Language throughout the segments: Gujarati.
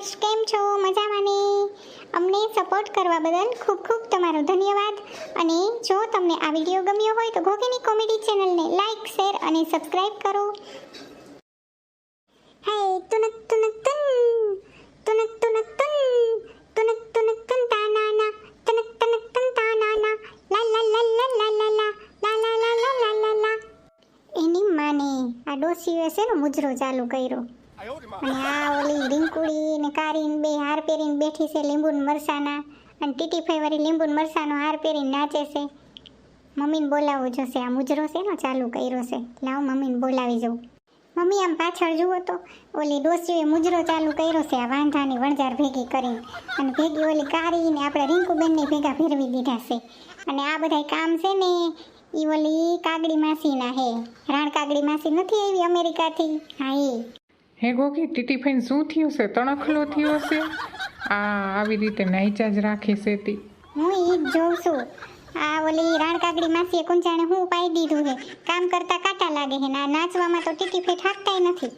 વ્યુઅર્સ કેમ છો મજામાં ને અમને સપોર્ટ કરવા બદલ ખૂબ ખૂબ તમારો ધન્યવાદ અને જો તમને આ વીડિયો ગમ્યો હોય તો ગોગીની કોમેડી ચેનલને લાઈક શેર અને સબસ્ક્રાઇબ કરો હે તુનક તુનક તુન તુનક તુનક તુન તુનક તુનક તુન તા ના ના તુનક તુનક તુન તા ના ના લા લા લા લા લા લા લા લા લા લા લા લા લા લા એની માને આ ડોસીએ છે ને મુજરો ચાલુ કર્યો અને આ ઓલી રીંકુડી ને કારીન બે હાર પહેરીને બેઠી છે લીંબુ મરસાના. અને ટીટી ફઈ લીંબુ ને મરસાનો હાર પહેરીને નાચે છે. મમ્મીને બોલાવવું જોશે. આ મુજરો છે ને, ચાલુ કર્યો છે. લાવ મમ્મીને બોલાવી જવું મમ્મી, આમ પાછળ જુઓ તો, ઓલી ડોસીએ મુજરો ચાલુ કર્યો છે. આ વાંધાની વણજાર ભેગી કરીને. અને ભેગી ઓલી કારીને આપણે રિંકુબેનને ભેગા ફેરવી દીધા છે. અને આ બધાય કામ છે ને, ઈ ઓલી કાગડી માસીના હે. રાણ કાગડી માસી નથી આવી અમેરિકાથી? હા, એ. હે ગોગી, ટીટી ફાઈન શું થયું છે? તણખલો થયો છે? આ આવી રીતે નાઈચા જ રાખે છે તી. હું ઈ જ જોઉં છું. આ ઓલી રાણ કાગડી માસીએ જાણે હું પાઈ દીધું છે? કામ કરતા કાટા લાગે છે ના નાચવામાં તો ટીટી ફેટ હાકતાય નથી.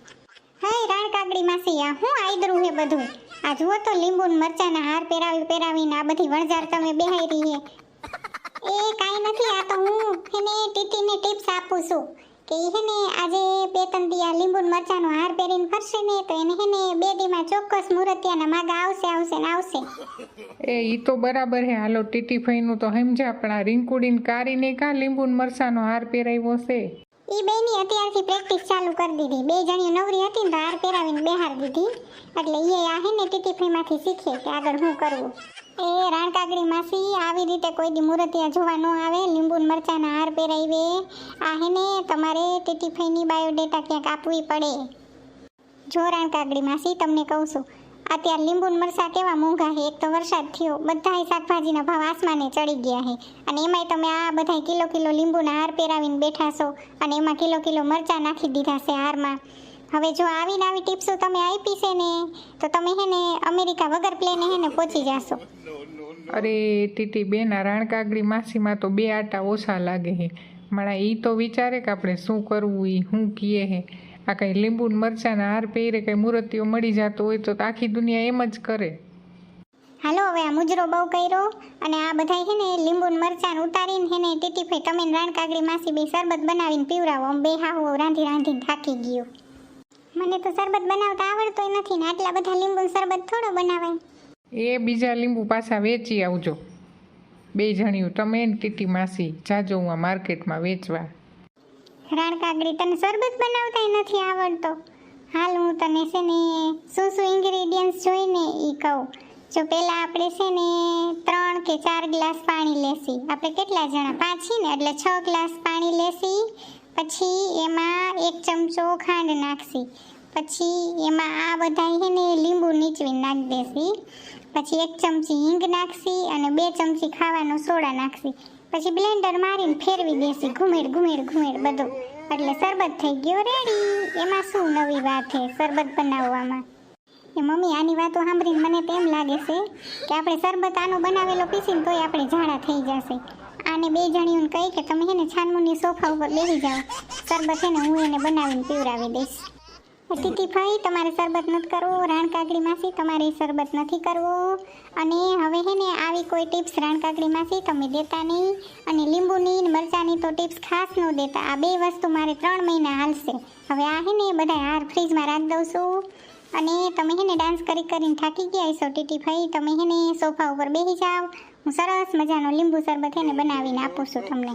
હે રાણ કાગડી માસી, આ હું આયદરું હે બધું? આ જુઓ તો લીંબુ મરચાના હાર પહેરાવી પહેરાવીને આ બધી વણઝાર તમે બેહાઈ હે. એ કાંઈ નથી, આ તો હું એને ટીટીને ટિપ્સ આપું છું. કે હેને આજે બે ત્રણ દિયા લીંબુ મરચાનો હાર પહેરીને ફરશે ને તો એને હેને બે દીમાં ચોક્કસ મુરતિયાના માગા આવશે આવશે ને આવશે. એ ઈ તો બરાબર હે. હાલો ટીટી ફઈનું તો સમજ્યા પણ આ રીંકુડીને કારીને કા લીંબુ ને મરસાનો હાર પહેરાવ્યો છે? ઈ બેની અત્યારથી પ્રેક્ટિસ ચાલુ કરી દીધી. બે જણી નવરી હતી ને તો હાર પહેરાવીને બેહાર દીધી. એટલે ઈ આ હે ને ટીટીફીમાંથી શીખે કે આગળ શું કરવું એ રાણકાગડી માસી, આવી રીતે કોઈ દી મૂર્તિયા જોવા ન આવે. લીંબુ ને મરચાના હાર પહેરાવે. આ હે ને, તમારે ટીટીફાઈની બાયોડેટા ક્યાંક આપવી પડે. જો રાણકાગડી માસી, તમને કહું છું, અત્યારે લીંબુ ને મરચા કેવા મોંઘા છે એક તો વરસાદ થયો, બધાય શાકભાજીના ભાવ આસમાને ચડી ગયા છે અને એમાંય તમે આ બધા કિલો કિલો લીંબુના હાર પહેરાવીને બેઠા છો અને એમાં કિલો કિલો મરચા નાખી દીધા છે હારમાં. હવે જો આવીને આવી ટિપ્સો તમે આપી છે ને, તો તમે હે ને, અમેરિકા વગર પ્લેને હે ને પહોંચી જાશો. અરે, ટીટી બેન આ રાણકાગડી માસીમાં તો બે આટા ઓછા લાગે હે. મારા એ તો વિચારે કે આપણે શું કરવું એ શું કીએ હે. આ કંઈ લીંબુ મરચાના હાર પહેરે, કંઈ મૂર્તિઓ મળી જતો હોય તો આખી દુનિયા એમ જ કરે. હાલો, હવે આ મુજરો બહુ કર્યો અને આ બધાય છે ને લીંબુ મરચાં ઉતારીને હે ને ટીટીફાઈ તમે રાણકાગડી માસી બે શરબત બનાવીને પીવરાવો આમ બે હાહુ રાંધી રાંધીને થાકી ગયો. મને તો શરબત બનાવતા આવડતોય નથી ને આટલા બધા લીંબુ શરબત થોડો બનાવાય. એ બીજા લીંબુ પાછા વેચી આવજો. બે જણિયું તમે ટીટી માસી, જાજો હું આ માર્કેટમાં વેચવા. રાણકાગડી તને શરબત બનાવતાય નથી આવડતો. હાલ હું તને છે ને શું શું ઇન્ગ્રેડિયન્ટ્સ જોઈને એ કહું. જો પહેલાં આપણે છે ને ત્રણ કે ચાર ગ્લાસ પાણી લેશી. આપણે કેટલા જણા? પાંચ ને? એટલે છ ગ્લાસ પાણી લેશી. પછી એમાં એક ચમચો ખાંડ નાખશી. પછી એમાં આ બધા છે ને લીંબુ નીચવી નાખી દેસી પછી એક ચમચી હિંગ નાખશી અને બે ચમચી ખાવાનો સોડા નાખશી. પછી બ્લેન્ડર મારીને ફેરવી દેશી ઘુમેર ઘુમેડ ઘુમેડ બધું. એટલે શરબત થઈ ગયો રેડી એમાં શું નવી વાત છે શરબત બનાવવામાં? એ મમ્મી, આની વાતો સાંભળીને મને તો એમ લાગે છે કે આપણે શરબત આનો બનાવેલો પીસીને તોય આપણે ઝાડા થઈ જશે. આને બે જણીઓને કહી કે તમે એને છાનમુની સોફા ઉપર બેસી જાઓ. શરબત એને હું એને બનાવીને પીવડાવી દઈશ. ટીટીભાઈ તમારે શરબત નથી કરવું રાણકાગડી માસી, તમારે શરબત નથી કરવું. અને હવે હે ને આવી કોઈ ટિપ્સ રાણકાગડી માસી તમે દેતા નહીં. અને લીંબુની ને મરચાની તો ટિપ્સ ખાસ ન દેતા. આ બે વસ્તુ મારે ત્રણ મહિના હાલશે. હવે આ હે ને બધા હાર ફ્રીજમાં રાખી દઉં છું. અને તમે હે ને ડાન્સ કરી કરીને થાકી ગયા છો ટીટીભાઈ તમે હે ને સોફા ઉપર બેસી જાઓ. હું સરસ મજાનો લીંબુ શરબત હે ને બનાવીને આપું છું તમને.